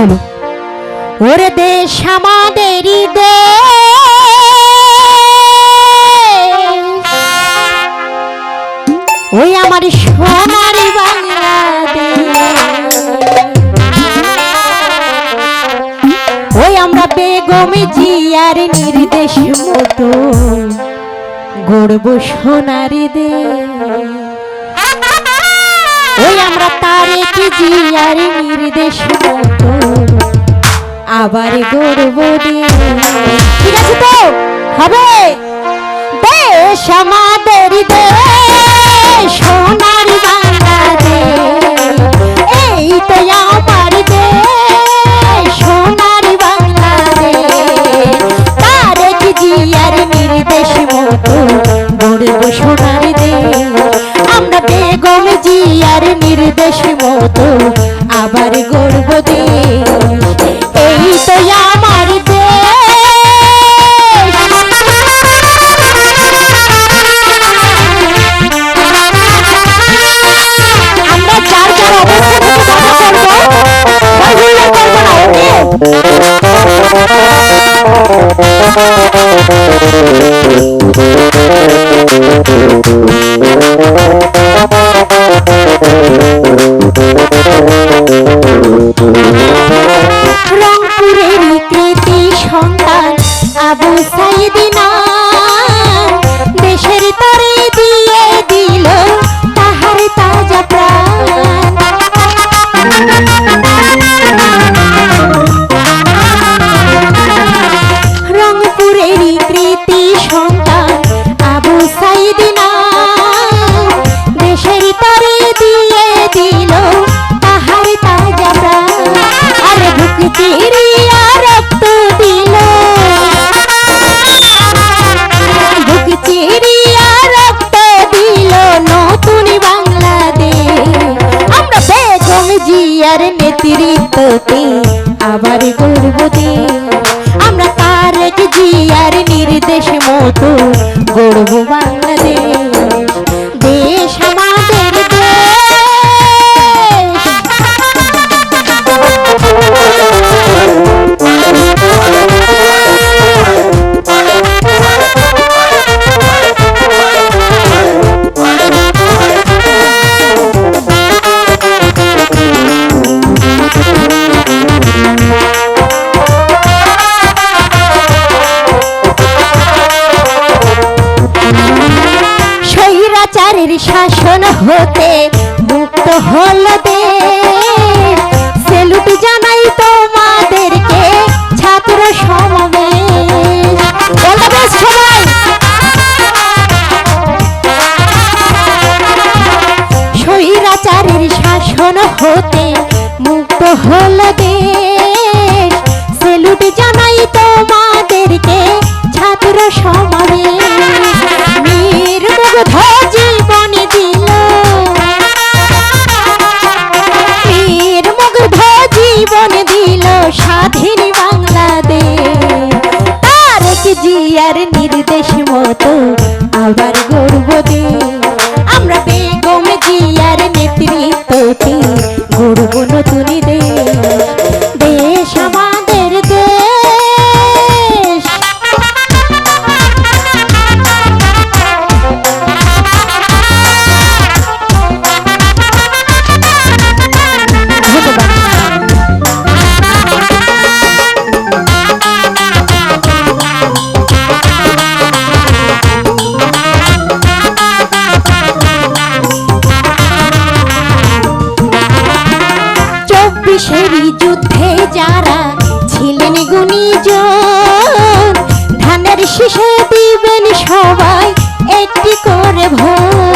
হলো? ওরে দেশ আমাদেরই দেশ। ওই আমার সোনার ওই আমরা বেগম জিয়ার নির্দেশ মতো গড়ব সোনার দেশ। ওই আমরা তারেক জিয়ার নির্দেশ আবার গর্ব দিয়ে ঠিক আছে তো হবে। দে আমাদের আবু সাইদিনা দেশের তরে দিয়ে দিল তাহার তাজা প্রাণ। আবার গর্ব আমরা তারেক জিয়ার নির্দেশ মতো গর্ব বাংলাদেশ। দেশ স্বৈরাচারের শাসন হতে মুক্ত হল দেশ জানাই তোমাদেরকে ছাত্র সমাবেশ। শাসন হতে মুক্ত হল জানাই তোমাদেরকে ছাত্র স্বাধীন বাংলাদেশ। তারেক জিয়ার নির্দেশ মতো আবার গর্ব আমরা বেগম জিয়ার নেতৃত্বতে চব্বিশেরই যুদ্ধে যারা ছিলেন গুণীজন ধানের শীষে দিবেন সবাই একটি করে ভোট।